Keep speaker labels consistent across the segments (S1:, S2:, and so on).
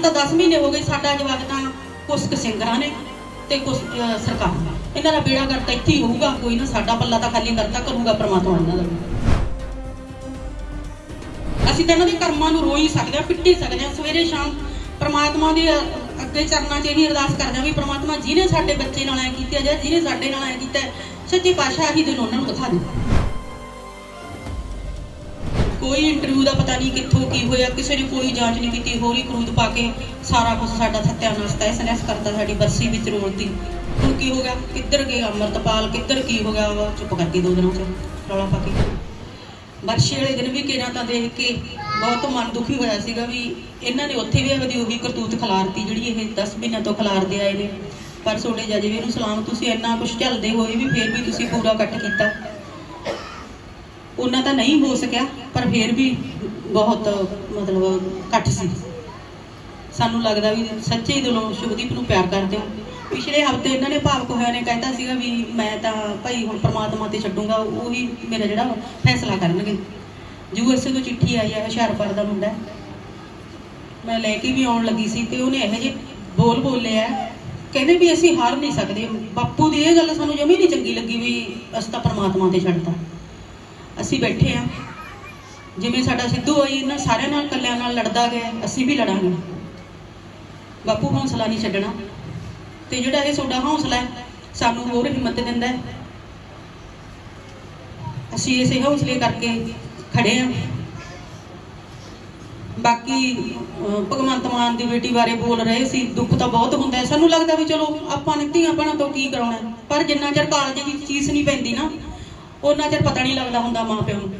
S1: ਸਾਨੂੰ ਤਾਂ 10 ਮਹੀਨੇ ਹੋ ਗਏ ਸਾਡਾ ਜਵਾਬ ਤਾਂ ਕੁਛ ਕੁ ਸਿੰਗਰਾਂ ਨੇ ਤੇ ਕੁਛ ਸਰਕਾਰ ਇਹਨਾਂ ਦਾ ਬੇੜਾ ਗਰਕ ਇੱਥੇ ਹੀ ਹੋਊਗਾ ਕੋਈ ਨਾ, ਸਾਡਾ ਪੱਲਾ ਤਾਂ ਖਾਲੀ ਕਰਤਾ ਕਰੂਗਾ ਪ੍ਰਮਾਤਮਾ ਇਹਨਾਂ ਦਾ। ਅਸੀਂ ਤਾਂ ਇਹਨਾਂ ਦੇ ਕਰਮਾਂ ਨੂੰ ਰੋਈ ਸਕਦੇ ਹਾਂ ਪਿੱਟੀ ਸਕਦੇ ਹਾਂ। ਸਵੇਰੇ ਸ਼ਾਮ ਪਰਮਾਤਮਾ ਦੇ ਅੱਗੇ ਚਰਨਾਂ 'ਚ ਇਹ ਵੀ ਅਰਦਾਸ ਕਰਦੇ ਹਾਂ ਵੀ ਪ੍ਰਮਾਤਮਾ ਜਿਹਨੇ ਸਾਡੇ ਬੱਚੇ ਨਾਲ ਐ ਕੀਤਾ ਜਾਂ ਜਿਹਨੇ ਸਾਡੇ ਨਾਲ ਐ ਕੀਤਾ ਸੱਚੇ ਪਾਤਸ਼ਾਹ ਹੀ ਦਿਨ ਉਹਨਾਂ ਨੂੰ ਦਿਖਾ ਦੇ। ਕੋਈ ਇੰਟਰਵਿਊ ਦਾ ਪਤਾ ਨਹੀਂ ਕਿੱਥੋਂ ਕੀ ਹੋਇਆ, ਕਿਸੇ ਨੇ ਕੋਈ ਜਾਂਚ ਨਹੀਂ ਕੀਤੀ, ਹੋਰੀ ਕਰੂਦ ਪਾ ਕੇ ਸਾਰਾ ਕੁਝ ਸਾਡਾ ਸੱਤਿਆਨਾਸ਼ ਤੈ ਸਨੈਸ ਕਰਤਾ ਸਾਡੀ ਬਰਸੀ ਵਿੱਚ ਰੋਲਤੀ ਹੁਣ ਕੀ ਹੋ ਗਿਆ? ਕਿੱਧਰ ਗਏ ਅਮਰਤਪਾਲ? ਕਿੱਧਰ ਕੀ ਹੋ ਗਿਆ? ਵਾ ਚੁੱਪ ਕਰਕੇ ਦੋ ਦਿਨਾਂ ਚ ਰੌਲਾ ਪਾ ਕੇ। ਬਰਸ਼ੀ ਵਾਲੇ ਦਿਨ ਵੀ ਕਿਹਨਾਂ ਤਾਂ ਦੇਖ ਕੇ ਬਹੁਤ ਮਨ ਦੁਖੀ ਹੋਇਆ ਸੀਗਾ ਵੀ ਇਹਨਾਂ ਨੇ ਉੱਥੇ ਵੀ ਆਪਦੀ ਉਹੀ ਕਰਤੂਤ ਖਿਲਾਰਤੀ ਜਿਹੜੀ ਇਹ 10 ਮਹੀਨਿਆਂ ਤੋਂ ਖਿਲਾਰਦੇ ਆਏ ਨੇ। ਪਰ ਤੁਹਾਡੇ ਜੱਜ ਵੀ ਨੂੰ ਸਲਾਮ, ਤੁਸੀਂ ਇੰਨਾ ਕੁਝ ਝੱਲਦੇ ਹੋਏ ਵੀ ਫੇਰ ਵੀ ਤੁਸੀਂ ਪੂਰਾ ਕੱਟ ਕੀਤਾ। ਉਹਨਾਂ ਤਾਂ ਨਹੀਂ ਹੋ ਸਕਿਆ, ਪਰ ਫਿਰ ਵੀ ਬਹੁਤ, ਮਤਲਬ ਘੱਟ ਸੀ। ਸਾਨੂੰ ਲੱਗਦਾ ਵੀ ਸੱਚੇ ਹੀ ਦਿਲੋਂ ਸ਼ੁਭਦੀਪ ਨੂੰ ਪਿਆਰ ਕਰਦੇ ਹੋ ਪਿਛਲੇ ਹਫ਼ਤੇ ਇਹਨਾਂ ਨੇ ਭਾਵਕ ਹੋਇਆ ਨੇ ਕਹਿੰਦਾ ਸੀਗਾ ਵੀ ਮੈਂ ਤਾਂ ਭਾਈ ਹੁਣ ਪ੍ਰਮਾਤਮਾ ਤੇ ਛੱਡੂਗਾ, ਉਹੀ ਮੇਰਾ ਜਿਹੜਾ ਫੈਸਲਾ ਕਰਨਗੇ। ਯੂਐਸਏ ਤੋਂ ਚਿੱਠੀ ਆਈ ਹੈ ਹੁਸ਼ਿਆਰਪੁਰ ਦਾ ਮੁੰਡਾ। ਮੈਂ ਲੈ ਕੇ ਵੀ ਆਉਣ ਲੱਗੀ ਸੀ ਤੇ ਉਹਨੇ ਇਹੋ ਜਿਹੇ ਬੋਲ ਬੋਲਿਆ ਕਹਿੰਦੇ ਵੀ ਅਸੀਂ ਹਾਰ ਨਹੀਂ ਸਕਦੇ। ਬਾਪੂ ਦੀ ਇਹ ਗੱਲ ਸਾਨੂੰ ਜਮੀ ਨਹੀਂ ਚੰਗੀ ਲੱਗੀ ਵੀ ਅਸੀਂ ਤਾਂ ਪ੍ਰਮਾਤਮਾ ਤੇ ਛੱਡਤਾ। ਅਸੀਂ ਬੈਠੇ ਆ ਜਿਵੇਂ ਸਾਡਾ ਸਿੱਧੂ ਆਈ ਇਹਨਾਂ ਸਾਰਿਆਂ ਨਾਲ ਕੱਲਿਆਂ ਨਾਲ ਲੜਦਾ ਗਿਆ, ਅਸੀਂ ਵੀ ਲੜਾਂਗੇ। ਬਾਪੂ ਹੌਸਲਾ ਨਹੀਂ ਛੱਡਣਾ। ਤੇ ਜਿਹੜਾ ਇਹ ਤੁਹਾਡਾ ਹੌਸਲਾ ਹੈ, ਸਾਨੂੰ ਹੋਰ ਹਿੰਮਤ ਦਿੰਦਾ ਹੈ। ਅਸੀਂ ਇਸੇ ਹੌਸਲੇ ਕਰਕੇ ਖੜੇ ਆ ਬਾਕੀ ਭਗਵੰਤ ਮਾਨ ਦੀ ਬੇਟੀ ਬਾਰੇ ਬੋਲ ਰਹੇ ਸੀ, ਦੁੱਖ ਤਾਂ ਬਹੁਤ ਹੁੰਦਾ ਸਾਨੂੰ ਲੱਗਦਾ ਵੀ ਚਲੋ, ਆਪਾਂ ਨੇ ਧੀਆਂ ਭੈਣਾਂ ਤੋਂ ਕੀ ਕਰਾਉਣਾ ਪਰ ਜਿੰਨਾ ਚਿਰ ਕਾਲਜ ਦੀ ਚੀਜ਼ ਨਹੀਂ ਪੈਂਦੀ ਨਾ ਉਹਨਾਂ ਚਿਰ ਪਤਾ ਨਹੀਂ ਲੱਗਦਾ ਹੁੰਦਾ ਮਾਂ ਪਿਓ ਨੂੰ।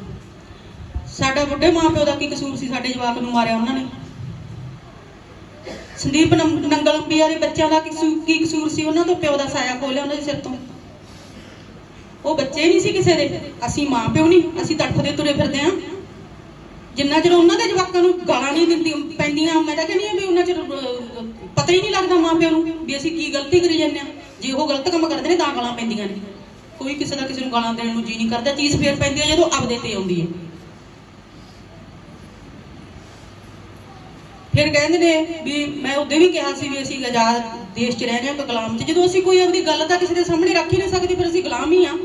S1: ਸਾਡਾ ਬੁੱਢੇ ਮਾਂ ਪਿਓ ਦਾ ਕੀ ਕਸੂਰ ਸੀ ਸਾਡੇ ਜਵਾਕ ਨੂੰ ਮਾਰਿਆ ਉਹਨਾਂ ਨੇ? ਸੰਦੀਪ ਨੰ- ਨੰਗਲ ਦੇ ਬੱਚਿਆਂ ਦਾ ਕੀ ਕਸੂਰ ਸੀ? ਉਹਨਾਂ ਤੋਂ ਪਿਓ ਦਾ ਸਾਇਆ ਖੋਲਿਆ ਉਹਨਾਂ ਦੇ ਸਿਰ ਤੋਂ। ਉਹ ਬੱਚੇ ਨਹੀਂ ਸੀ ਕਿਸੇ ਦੇ। ਅਸੀਂ ਮਾਂ ਪਿਓ ਨਹੀਂ, ਅਸੀਂ ਤੜਫਦੇ ਤੁਰੇ ਫਿਰਦੇ ਆਂ ਜਿੰਨਾ ਚਿਰ ਉਹਨਾਂ ਦੇ ਜਵਾਕਾਂ ਨੂੰ ਗਾਲਾਂ ਨਹੀਂ ਦਿੰਦੀ ਪੈਂਦੀਆਂ, ਮੈਂ ਤਾਂ ਕਹਿੰਦੀ ਆ ਵੀ ਉਹਨਾਂ ਚਿਰ ਪਤਾ ਹੀ ਨਹੀਂ ਲੱਗਦਾ ਮਾਂ ਪਿਓ ਨੂੰ ਵੀ ਅਸੀਂ ਕੀ ਗਲਤੀ ਕਰੀ ਜਾਂਦੇ ਆ ਜੇ ਉਹ ਗਲਤ ਕੰਮ ਕਰਦੇ ਨੇ ਤਾਂ ਗਾਲਾਂ ਪੈਂਦੀਆਂ ਨੇ। ਕੋਈ ਕਿਸੇ ਦਾ ਕਿਸੇ ਨੂੰ ਗਾਲਾਂ ਦੇਣ ਨੂੰ ਜੀ ਨਹੀਂ ਕਰਦਾ, ਚੀਜ਼ ਫੇਰ ਪੈਂਦੀ ਹੈ ਜਦੋਂ ਆਪਦੇ ਤੇ ਆਉਂਦੀ ਹੈ। ਫਿਰ ਕਹਿੰਦੇ ਨੇ ਵੀ ਮੈਂ ਉਹਦੇ ਵੀ ਕਿਹਾ ਸੀ ਵੀ ਅਸੀਂ ਆਜ਼ਾਦ ਦੇਸ਼ 'ਚ ਰਹਿ ਰਹੇ ਹਾਂ ਗੁਲਾਮ 'ਚ। ਜਦੋਂ ਅਸੀਂ ਕੋਈ ਆਪਣੀ ਗੱਲ ਤਾਂ ਕਿਸੇ ਦੇ ਸਾਹਮਣੇ ਰੱਖ ਹੀ ਨਹੀਂ ਸਕਦੇ, ਫਿਰ ਅਸੀਂ ਗੁਲਾਮ ਹੀ ਆ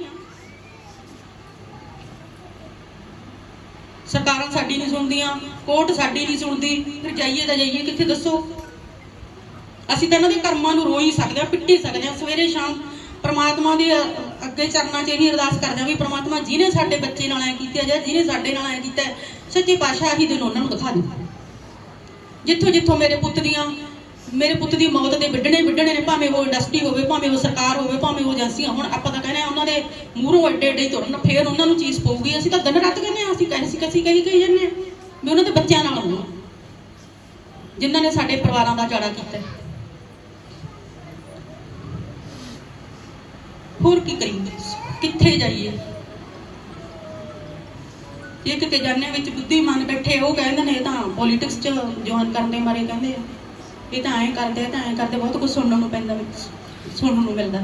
S1: ਸਰਕਾਰਾਂ ਸਾਡੀ ਨਹੀਂ ਸੁਣਦੀਆਂ, ਕੋਰਟ ਸਾਡੀ ਨਹੀਂ ਸੁਣਦੀ, ਫਿਰ ਜਾਈਏ ਤਾਂ ਜਾਈਏ, ਕਿੱਥੇ ਦੱਸੋ? ਅਸੀਂ ਤਾਂ ਇਹਨਾਂ ਦੇ ਕਰਮਾਂ ਨੂੰ ਰੋਈ ਸਕਦੇ ਹਾਂ ਪਿੱਟੀ ਸਕਦੇ ਹਾਂ। ਸਵੇਰੇ ਸ਼ਾਮ ਪਰਮਾਤਮਾ ਦੇ ਦੇ ਚਰਨਾਂ 'ਚ ਇਹੀ ਅਰਦਾਸ ਕਰਦੇ ਹਾਂ ਵੀ ਪ੍ਰਮਾਤਮਾ ਜਿਹਨੇ ਸਾਡੇ ਬੱਚੇ ਨਾਲ ਐ ਕੀਤਾ ਜਾਂ ਜਿਹਨੇ ਸਾਡੇ ਨਾਲ ਐ ਕੀਤਾ ਸੱਚੇ ਪਾਤਸ਼ਾਹ ਹੀ ਦਿਨ ਉਹਨਾਂ ਨੂੰ ਦਿਖਾ ਦੇ। ਜਿੱਥੋਂ ਜਿੱਥੋਂ ਮੇਰੇ ਪੁੱਤ ਦੀਆਂ, ਮੇਰੇ ਪੁੱਤ ਦੀ ਮੌਤ ਦੇ ਵਿੱਢਣੇ ਵਿੱਢਣੇ ਨੇ, ਭਾਵੇਂ ਉਹ ਇੰਡਸਟਰੀ ਹੋਵੇ, ਭਾਵੇਂ ਉਹ ਸਰਕਾਰ ਹੋਵੇ, ਭਾਵੇਂ ਉਹ ਏਜੰਸੀਆਂ ਹੁਣ, ਆਪਾਂ ਤਾਂ ਕਹਿੰਦੇ ਆ ਉਹਨਾਂ ਦੇ ਮੂਹਰੋਂ ਐਡੇ ਐਡੇ ਤੁਰਨ, ਫੇਰ ਉਹਨਾਂ ਨੂੰ ਚੀਜ਼ ਪਊਗੀ। ਅਸੀਂ ਤਾਂ ਦਿਨ ਰਾਤ ਕਹਿੰਦੇ ਆ, ਅਸੀਂ ਕਹਿੰਦੇ ਸੀ ਕਸੀ ਕਹੀ ਕਹੀ ਜਾਂਦੇ ਆ ਵੀ ਉਹਨਾਂ ਦੇ ਬੱਚਿਆਂ ਨਾਲ ਹੋਣਾ ਜਿਨ੍ਹਾਂ ਨੇ ਸਾਡੇ ਪਰਿਵਾਰਾਂ ਦਾ ਚਾੜਾ ਕੀਤਾ ਹੋਰ ਕੀ ਕਰੀਏ ਕਿੱਥੇ ਜਾਈਏ? ਇਹ ਕਿਤੇ ਜਾਣੇ ਵਿੱਚ ਬੁੱਧੀਮਾਨ ਬੈਠੇ ਉਹ ਕਹਿੰਦੇ ਨੇ ਤਾਂ ਪੋਲਿਟਿਕਸ ਚ ਜੁਆਇਨ ਕਰਨ ਦੇ ਮਾਰੇ ਕਹਿੰਦੇ ਆ। ਇਹ ਤਾਂ ਐਂ ਕਰਦੇ ਆ ਤਾਂ ਐਂ ਕਰਦੇ ਬਹੁਤ ਕੁਝ ਸੁਣਨ ਨੂੰ ਪੈਂਦਾ ਵਿੱਚ ਸੁਣਨ ਨੂੰ ਮਿਲਦਾ।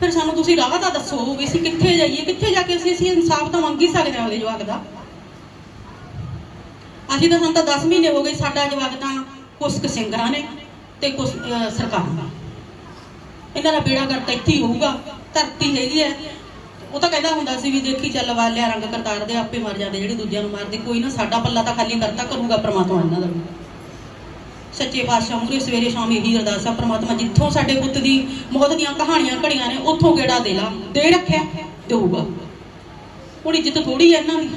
S1: ਫਿਰ ਸਾਨੂੰ ਤੁਸੀਂ ਰਾਹ ਤਾਂ ਦੱਸੋ ਵੀ ਅਸੀਂ ਕਿੱਥੇ ਜਾਈਏ ਕਿੱਥੇ ਜਾ ਕੇ ਅਸੀਂ ਅਸੀਂ ਇਨਸਾਫ ਤਾਂ ਮੰਗ ਹੀ ਸਕਦੇ ਹਾਂ ਉਹਦੇ ਜਵਾਕ ਦਾ। ਅਸੀਂ ਤਾਂ ਸਾਨੂੰ ਤਾਂ 10 ਮਹੀਨੇ ਹੋ ਗਏ ਸਾਡਾ ਜਵਾਕ ਤਾਂ ਕੁਛ ਕੁ ਸਿੰਗਰਾਂ ਨੇ ਤੇ ਕੁਛ ਅਹ, ਸਰਕਾਰ ਦਾ ਇਹਨਾਂ ਦਾ ਬੇੜਾ ਕਰਤਾ ਇੱਥੇ ਹੀ ਹੋਊਗਾ ਧਰਤੀ ਹੈਗੀ ਹੈ। ਉਹ ਤਾਂ ਕਹਿੰਦਾ ਹੁੰਦਾ ਸੀ ਵੀ ਦੇਖੀ ਚੱਲ ਵਾਲਿਆ ਰੰਗ ਕਰਤਾਰ ਦੇ ਆਪੇ ਮਰ ਜਾਂਦੇ ਜਿਹੜੇ ਦੂਜਿਆਂ ਨੂੰ ਮਾਰਦੇ। ਕੋਈ ਨਾ ਸਾਡਾ ਪੱਲਾ ਤਾਂ ਖਾਲੀ ਕਰਤਾ ਕਰੂਗਾ ਪ੍ਰਮਾਤਮਾ ਇਹਨਾਂ ਦਾ ਵੀ। ਸੱਚੇ ਪਾਤਸ਼ਾਹ ਮੂਰੇ ਸਵੇਰੇ ਸ਼ਾਮ ਇਹੀ ਅਰਦਾਸ ਆ ਪ੍ਰਮਾਤਮਾ ਜਿੱਥੋਂ ਸਾਡੇ ਪੁੱਤ ਦੀ ਮੌਤ ਦੀਆਂ ਕਹਾਣੀਆਂ ਘੜੀਆਂ ਨੇ ਉੱਥੋਂ ਗੇੜਾ ਦੇ ਲਾ ਦੇ ਰੱਖਿਆ ਦੇਊਗਾ ਹੁਣ ਇੱਜ਼ਤ ਥੋੜੀ ਹੈ ਇਹਨਾਂ ਦੀ।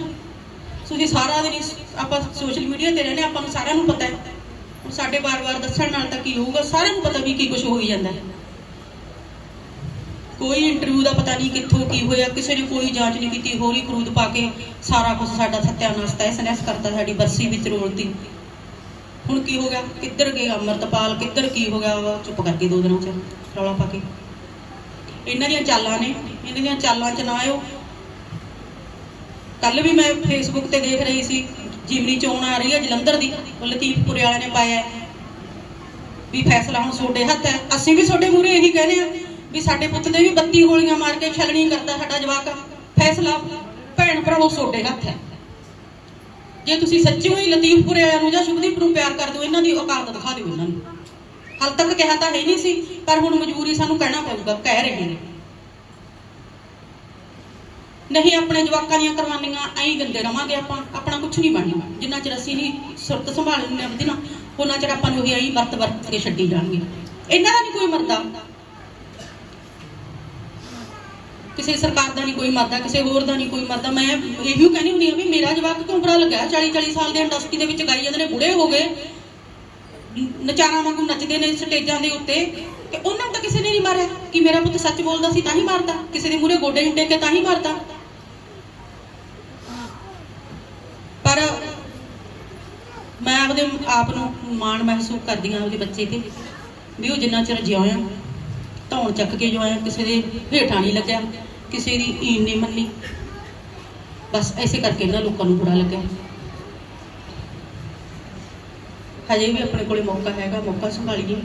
S1: ਤੁਸੀਂ ਸਾਰਾ ਦਿਨ ਆਪਾਂ ਸੋਸ਼ਲ ਮੀਡੀਆ ਤੇ ਰਹਿੰਦੇ ਹਾਂ, ਆਪਾਂ ਨੂੰ ਸਾਰਿਆਂ ਨੂੰ ਪਤਾ ਹੈ। ਸਾਡੇ ਵਾਰ-ਵਾਰ ਦੱਸਣ ਨਾਲ ਤਾਂ ਕੀ ਹੋਊਗਾ ਸਾਰਿਆਂ ਨੂੰ ਪਤਾ ਵੀ ਕੀ ਕੁਝ ਹੋਈ ਜਾਂਦਾ ਹੈ। ਕੋਈ ਇੰਟਰਵਿਊ ਦਾ ਪਤਾ ਨਹੀਂ ਕਿੱਥੋਂ ਕੀ ਹੋਇਆ, ਕਿਸੇ ਨੇ ਕੋਈ ਜਾਂਚ ਨਹੀਂ ਕੀਤੀ ਹੋਰੀ ਕਰੂਦ ਪਾ ਕੇ ਸਾਰਾ ਕੁਝ ਸਾਡਾ ਸੱਤਿਆਨਾਸ਼ ਤੈ ਸਨੈਸ ਕਰਤਾ ਸਾਡੀ ਬਰਸੀ ਵਿੱਚ ਰੋਲਤੀ ਹੁਣ ਕੀ ਹੋ ਗਿਆ? ਕਿੱਧਰ ਗਏ ਅਮਰਤਪਾਲ? ਕਿੱਧਰ ਕੀ ਹੋ ਗਿਆ? ਚੁੱਪ ਕਰਕੇ ਦੋ ਦਿਨਾਂ ਚ, ਰੌਲਾ ਪਾ ਕੇ। ਇਹਨਾਂ ਦੀਆਂ ਚਾਲਾਂ ਨੇ, ਇਹਨਾਂ ਦੀਆਂ ਚਾਲਾਂ ਚ ਨਾ ਆਇਓ। ਕੱਲ ਵੀ ਮੈਂ ਫੇਸਬੁੱਕ ਤੇ ਦੇਖ ਰਹੀ ਸੀ, ਜਿਮਨੀ ਚੋਣ ਆ ਰਹੀ ਹੈ ਜਲੰਧਰ ਦੀ, ਉਹ ਲਤੀਫਪੁਰੇ ਵਾਲਿਆਂ ਨੇ ਪਾਇਆ ਵੀ ਫੈਸਲਾ ਹੁਣ ਤੁਹਾਡੇ ਹੱਥ ਹੈ। ਅਸੀਂ ਵੀ ਤੁਹਾਡੇ ਮੂਹਰੇ ਇਹੀ ਕਹਿੰਦੇ ਆ ਵੀ ਸਾਡੇ ਪੁੱਤ ਦੇ ਵੀ 32 ਗੋਲੀਆਂ ਮਾਰ ਕੇ ਛਲਣੀ ਕਰਦਾ ਸਾਡਾ ਜਵਾਕ। ਫੈਸਲਾ ਭੈਣ ਭਰਾਵੋ ਤੁਹਾਡੇ ਹੱਥ ਹੈ। ਜੇ ਤੁਸੀਂ ਸੱਚੀ ਹੀ ਲਤੀਫਪੁਰੇ ਵਾਲਿਆਂ ਨੂੰ ਜਾਂ ਸ਼ੁਭਦੀਪ ਨੂੰ ਪਿਆਰ ਕਰਦੇ ਹੋ ਇਹਨਾਂ ਦੀ ਔਕਾਤ ਦਿਖਾ ਦਿਓ ਇਹਨਾਂ ਨੂੰ। ਹਾਲ ਤੱਕ ਕਿਹਾ ਤਾਂ ਹੈ ਨਹੀਂ ਸੀ, ਪਰ ਹੁਣ ਮਜਬੂਰੀ ਸਾਨੂੰ ਕਹਿਣਾ ਪਊਗਾ, ਕਹਿ ਰਹੇ ਨੇ। ਨਹੀਂ, ਆਪਣੇ ਜਵਾਕਾਂ ਦੀਆਂ ਕੁਰਬਾਨੀਆਂ ਐਂ ਗੰਦੇ ਰਵਾਂਗੇ ਆਪਾਂ, ਆਪਣਾ ਕੁਝ ਨਹੀਂ ਬਣਨਾ। ਜਿੰਨਾ ਚਿਰ ਅਸੀਂ ਹੀ ਸੁਰਤ ਸੰਭਾਲ ਲੈਂਦੇ ਆਪਦੀ ਨਾ ਉਹਨਾਂ ਚਿਰ ਆਪਾਂ ਨੂੰ ਉਹੀ ਐਂ ਵਰਤ ਵਰਤ ਕੇ ਛੱਡੀ ਜਾਣਗੇ। ਇਹਨਾਂ ਦਾ ਨਹੀਂ ਕੋਈ ਮਰਦਾ। ਕਿਸੇ ਸਰਕਾਰ ਦਾ ਨਹੀਂ ਕੋਈ ਮਰਦਾ, ਕਿਸੇ ਹੋਰ ਦਾ ਨਹੀਂ ਕੋਈ ਮਰਦਾ। ਮੈਂ ਇਹੀ ਕਹਿੰਦੀ ਹੁੰਦੀ ਆ ਵੀ ਮੇਰਾ ਜਵਾਕ ਕਿਉਂ ਬੁਰਾ ਲੱਗਾ 40 40 ਸਾਲ ਦੇ ਇੰਡਸਟਰੀ ਦੇ ਵਿੱਚ ਗਾਈ ਜਾਂਦੇ ਨੇ, ਬੁੜੇ ਹੋ ਗਏ। ਨਚਾਰਾਂ ਵਾਂਗੂ ਨੱਚਦੇ ਨੇ ਸਟੇਜਾਂ ਦੇ ਉੱਤੇ। ਤੇ ਉਹਨਾਂ ਨੂੰ ਤਾਂ ਕਿਸੇ ਨੇ ਨਹੀਂ ਮਾਰਿਆ। ਕਿ ਮੇਰਾ ਪੁੱਤ ਸੱਚ ਬੋਲਦਾ ਸੀ ਤਾਂ ਹੀ ਮਾਰਦਾ। ਕਿਸੇ ਦੇ ਮੂਹਰੇ ਗੋਡੇ ਨੂੰ ਕੇ ਤਾਂ ਹੀ ਮਾਰਦਾ। ਪਰ ਮੈਂ ਆਪਦੇ ਆਪ ਨੂੰ ਮਾਣ ਮਹਿਸੂਸ ਕਰਦੀ ਹਾਂ ਉਹਦੇ ਬੱਚੇ ਤੇ। ਵੀ ਉਹ ਜਿੰਨਾ ਚਿਰ ਜਿਉਂ ਆ ਧੌਣ ਚੱਕ ਕੇ ਜਿਉਇਆ ਕਿਸੇ ਦੇ ਹੇਠਾਂ ਨਹੀਂ ਲੱਗਿਆ, ਕਿਸੇ ਦੀ ਈਨ ਨਹੀਂ ਮੰਨੀ। ਬਸ ਐਸੇ ਕਰਕੇ ਇਹਨਾਂ ਲੋਕਾਂ ਨੂੰ ਬੁਰਾ ਲੱਗਿਆ। ਹਜੇ ਵੀ ਆਪਣੇ ਕੋਲੇ ਮੌਕਾ ਹੈਗਾ, ਮੌਕਾ ਸੰਭਾਲੀਏ।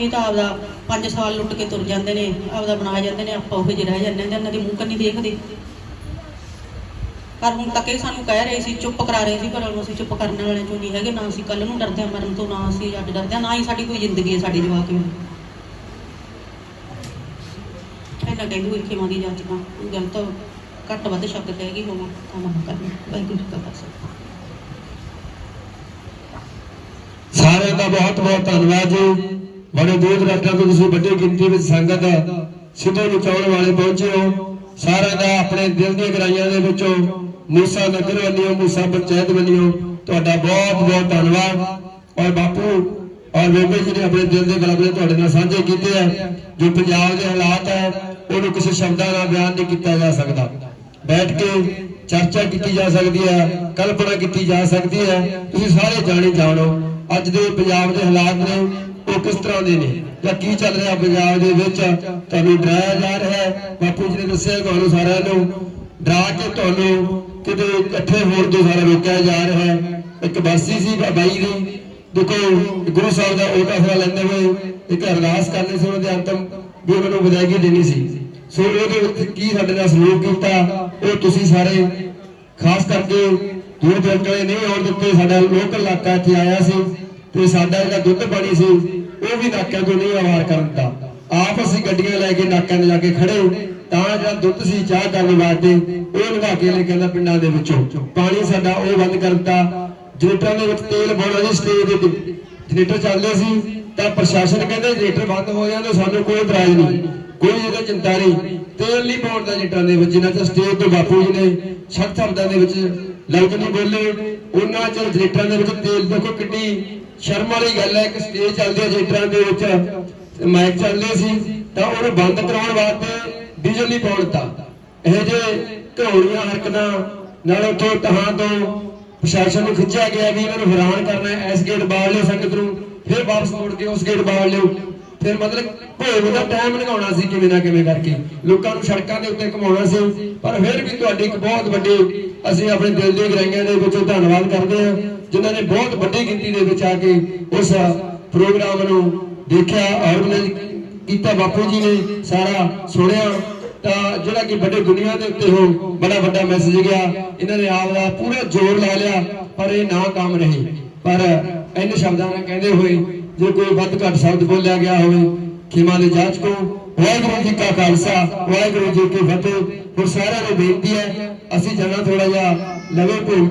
S1: ਇਹ ਤਾਂ ਆਪਦਾ 5 ਸਾਲ ਲੁੱਟ ਕੇ ਤੁਰ ਜਾਂਦੇ ਨੇ, ਆਪਦਾ ਬਣਾ ਜਾਂਦੇ ਨੇ, ਆਪਾਂ ਉਹ ਜਿਹੇ ਰਹਿ ਜਾਂਦੇ ਨੇ ਇਹਨਾਂ ਦੇ ਮੂੰਹ ਕੰਨੀ ਦੇਖਦੇ। ਪਰ ਹੁਣ ਤੱਕ ਇਹ ਸਾਨੂੰ ਕਹਿ ਰਹੇ ਸੀ, ਚੁੱਪ ਕਰਾ ਰਹੇ ਸੀ, ਪਰ ਹੁਣ ਅਸੀਂ ਚੁੱਪ ਕਰਨ ਵਾਲੇ ਚੋਂ ਨਹੀਂ ਹੈਗੇ, ਨਾ ਅਸੀਂ ਕੱਲ ਨੂੰ ਡਰਦੇ ਹਾਂ ਮਰਨ ਤੋਂ, ਨਾ ਅਸੀਂ ਅੱਜ ਡਰਦੇ ਹਾਂ ਨਾ ਹੀ ਸਾਡੀ ਕੋਈ ਜ਼ਿੰਦਗੀ ਹੈ, ਸਾਡੇ ਜਵਾਕ ਵਿੱਚ ਇਹਨਾਂ ਕਹਿੰਦੇ ਹੋਈ ਖੇਮਾਂ ਦੀ ਜਾਂਚ ਤਾਂ ਗਲਤ ਘੱਟ ਵੱਧ ਸ਼ੱਕ ਹੈਗੀ ਹੋਵਾਂ, ਤਾਂ ਨਾ ਕਰਨਾ ਵਾਹਿਗੁਰੂ ਜੀ ਕਾ ਖਾਲਸਾ
S2: ਸਾਰਿਆਂ ਦਾ ਬਹੁਤ ਬਹੁਤ ਧੰਨਵਾਦ ਜੀ। ਬੜੇ ਦੂਰ ਦਰਾਜਾਂ ਤੋਂ ਤੁਸੀਂ ਵੱਡੀ ਗਿਣਤੀ ਵਿੱਚ ਸੰਗਤ ਸਿੱਧੂ ਨਚਾਉਣ ਵਾਲੇ ਪਹੁੰਚੇ ਹੋ। ਸਾਰਿਆਂ ਦਾ ਆਪਣੇ ਦਿਲ ਦੀਆਂ ਗਹਿਰਾਈਆਂ ਦੇ ਵਿੱਚੋਂ ਮੂਸਾ ਨਗਰ ਵੱਲੋਂ, ਮੂਸਾ ਪੰਚਾਇਤ ਵੱਲੋਂ ਤੁਹਾਡਾ ਬਹੁਤ ਬਹੁਤ ਧੰਨਵਾਦ। ਔਰ ਬਾਪੂ ਔਰ ਬੇਬੇ ਜੀ ਨੇ ਆਪਣੇ ਦਿਲ ਦੇ ਗਲਬਲੇ ਤੁਹਾਡੇ ਨਾਲ ਸਾਂਝੇ ਕੀਤੇ ਆ। ਜੋ ਪੰਜਾਬ ਦੇ ਹਾਲਾਤ ਹੈ ਉਹਨੂੰ ਕਿਸੇ ਸ਼ਬਦਾਂ ਨਾਲ ਬਿਆਨ ਨਹੀਂ ਕੀਤਾ ਜਾ ਸਕਦਾ। ਬੈਠ ਕੇ ਚਰਚਾ ਕੀਤੀ ਜਾ ਸਕਦੀ ਹੈ, ਕਲਪਨਾ ਕੀਤੀ ਜਾ ਸਕਦੀ ਹੈ। ਤੁਸੀਂ ਸਾਰੇ ਜਾਣੇ ਜਾਣੋ, ਅੱਜ ਦੇ ਪੰਜਾਬ ਦੇ ਹਾਲਾਤ ਨੇ, ਉਹ ਕਿਸ ਤਰ੍ਹਾਂ ਦੇ ਨੇ? ਜਾਂ ਕੀ ਚੱਲ ਰਿਹਾ ਪੰਜਾਬ ਦੇ ਵਿੱਚ? ਤੁਹਾਨੂੰ ਡਰਾਇਆ ਜਾ ਰਿਹਾ ਹੈ? ਬਾਪੂ ਜੀ ਨੇ ਦੱਸਿਆ ਤੁਹਾਨੂੰ ਸਾਰਿਆਂ ਨੂੰ। ਡਰਾ ਕੇ ਤੁਹਾਨੂੰ ਕਿਤੇ ਇਕੱਠੇ ਹੋਣ ਤੋਂ ਸਾਰਾ ਰੋਕਿਆ ਜਾ ਰਿਹਾ ਹੈ। ਇੱਕ ਬਰਸੀ ਸੀ ਬਾਈ ਦੀ। ਦੇਖੋ, ਗੁਰੂ ਸਾਹਿਬ ਦਾ ਉਹ ਫੈਸਲਾ ਲੈਂਦੇ ਹੋਏ ਇੱਕ ਅਰਦਾਸ ਕਰਨੀ ਸੀ ਉਹਨਾਂ ਦੇ ਅੰਤਮ। ਵੀ ਉਹਨਾਂ ਵਿਦਾਇਗੀ ਦੇਣੀ ਸੀ। ਸੋ ਉਹਦੇ ਵਿੱਚ ਕੀ ਸਾਡੇ ਨਾਲ ਸਲੂਕ ਕੀਤਾ, ਉਹ ਤੁਸੀਂ ਸਾਰੇ ਖਾਸ ਕਰਕੇ ਦੂਰ ਦੂਰ ਨਹੀਂ ਆਉਣ ਦਿੱਤੇ। ਸਾਡਾ ਲੋਕਲ ਇਲਾਕਾ ਇੱਥੇ ਆਇਆ ਸੀ ਤੇ ਸਾਡਾ ਜਿਹੜਾ ਦੁੱਧ ਪਾਣੀ ਸੀ, ਉਹ ਵੀ ਨਾਕਿਆਂ ਤੋਂ ਨਹੀਂ ਆਵਾਰ ਕਰਨ ਦਿੱਤਾ। ਆਪ ਅਸੀਂ ਗੱਡੀਆਂ ਲੈ ਕੇ ਨਾਕਿਆਂ ਤੇ ਜਾ ਕੇ ਖੜੇ ਤਾਂ ਜਿਹੜਾ ਦੁੱਧ ਸੀ ਚਾਹ ਕਰਨ ਵਾਸਤੇ, ਉਹ ਲਗਾ ਕੇ ਲੈ ਕੇ ਪਿੰਡਾਂ ਦੇ ਵਿੱਚੋਂ। ਪਾਣੀ ਸਾਡਾ ਉਹ ਬੰਦ ਕਰ ਦਿੱਤਾ। ਜਨਰੇਟਰਾਂ ਦੇ ਵਿੱਚ ਤੇਲ ਪਾਉਣਾ ਸੀ ਸਟੇਜ ਦੇ ਜਨਰੇਟਰ ਚੱਲਦੇ ਸੀ। ਤਾਂ ਪ੍ਰਸ਼ਾਸਨ ਕਹਿੰਦੇ ਜਨਰੇਟਰ ਬੰਦ ਹੋ ਜਾਂਦੇ ਸਾਨੂੰ ਕੋਈ ਇਤਰਾਜ਼ ਨਹੀਂ, ਕੋਈ ਇਹਦਾ ਚਿੰਤਾ ਨਹੀਂ। ਤੇਲ ਨਹੀਂ ਪਾਉਣ ਦਾ ਜਨਰੇਟਰਾਂ ਦੇ ਵਿੱਚ, ਜਿੰਨਾ ਚਿਰ ਸਟੇਜ ਤੋਂ ਬਾਪੂ ਜੀ ਨੇ ਸਖਤ ਸ਼ਬਦਾਂ ਦੇ ਵਿੱਚ ਲਫ਼ਜ਼ ਨਹੀਂ ਬੋਲੇ, ਉਹਨਾਂ ਚਿਰ ਜਨਰੇਟਰਾਂ ਦੇ ਵਿੱਚ ਤੇਲ ਦੇਖੋ ਕਿੰਨੀ ਸ਼ਰਮ ਵਾਲੀ ਗੱਲ ਹੈ ਕਿ ਸਟੇਜ ਚੱਲਦੀ ਹੈ ਜਨਰੇਟਰਾਂ ਦੇ ਵਿੱਚ ਮਾਈਕ ਚੱਲਦੇ ਸੀ, ਤਾਂ ਉਹਨੂੰ ਬੰਦ ਕਰਾਉਣ ਵਾਸਤੇ ਡੀਜ਼ਲ ਨਹੀਂ ਪਾਉਣ ਦਿੱਤਾ। ਇਹ ਜੇ ਘਰੋੜੀਆਂ ਹਰਕਤਾਂ ਨਾਲ ਉੱਥੋਂ ਤਹਾਂ ਤੋਂ ਪ੍ਰਸ਼ਾਸਨ ਨੂੰ ਖਿੱਚਿਆ ਗਿਆ ਵੀ ਇਹਨਾਂ ਨੂੰ ਹੈਰਾਨ ਕਰਨਾ ਹੈ, ਇਸ ਗੇਟ ਬਾਹਰਲੇ ਸੰਗਤ ਨੂੰ। ਫਿਰ ਵਾਪਸ ਮੋੜ ਕੇ ਉਸ ਗੇਟ ਬਾੜ ਲਿਓ। ਫਿਰ ਮਤਲਬ ਭੋਗ ਦਾ ਟਾਈਮ ਲਗਾਉਣਾ ਸੀ ਕਿਵੇਂ ਨਾ ਕਿਵੇਂ ਕਰਕੇ। ਲੋਕਾਂ ਨੂੰ ਸੜਕਾਂ ਦੇ ਉੱਤੇ ਘਮਾਉਣਾ ਸੀ। ਪਰ ਫਿਰ ਵੀ ਤੁਹਾਡੀ ਇੱਕ ਬਹੁਤ ਵੱਡੀ ਅਸੀਂ ਆਪਣੇ ਦਿਲ ਦੀ ਗਰਾਈਆਂ ਦੇ ਵਿੱਚੋਂ ਧੰਨਵਾਦ ਕਰਦੇ ਹਾਂ, ਜਿਨ੍ਹਾਂ ਨੇ ਬਹੁਤ ਵੱਡੀ ਗਿਣਤੀ ਦੇ ਵਿੱਚ ਆ ਕੇ ਉਸ ਪ੍ਰੋਗਰਾਮ ਨੂੰ ਦੇਖਿਆ ਆਰਗੇਨਾਈਜ਼ ਕੀਤਾ। ਬਾਪੂ ਜੀ ਨੇ ਸਾਰਾ ਸੁਣਿਆ। ਤਾਂ ਜਿਹੜਾ ਕਿ ਵੱਡੇ ਦੁਨੀਆ ਦੇ ਉੱਤੇ ਉਹ ਬੜਾ ਵੱਡਾ ਮੈਸੇਜ ਗਿਆ। ਇਹਨਾਂ ਨੇ ਆਪ ਦਾ ਪੂਰਾ ਜ਼ੋਰ ਲਾ ਲਿਆ, ਪਰ ਇਹ ਨਾ ਕੰਮ ਨਹੀਂ ਪਰ ਇਹਨਾਂ ਸ਼ਬਦਾਂ ਨਾਲ ਕਹਿੰਦੇ ਹੋਏ, ਜੇ ਕੋਈ ਵੱਧ ਘੱਟ ਸ਼ਬਦ ਬੋਲਿਆ ਗਿਆ ਹੋਵੇ, ਖਿਮਾ ਦੇ ਜਾਂਚ ਕੋ ਵਾਹਿਗੁਰੂ ਜੀ ਕਾ ਖਾਲਸਾ, ਵਾਹਿਗੁਰੂ ਜੀ ਕੀ ਫਤਿਹ। ਹੁਣ ਸਾਰਿਆਂ ਨੂੰ ਬੇਨਤੀ ਹੈ, ਅਸੀਂ ਜਾਣਾ ਥੋੜਾ ਜਿਹਾ ਲਵੇ ਭੋਗ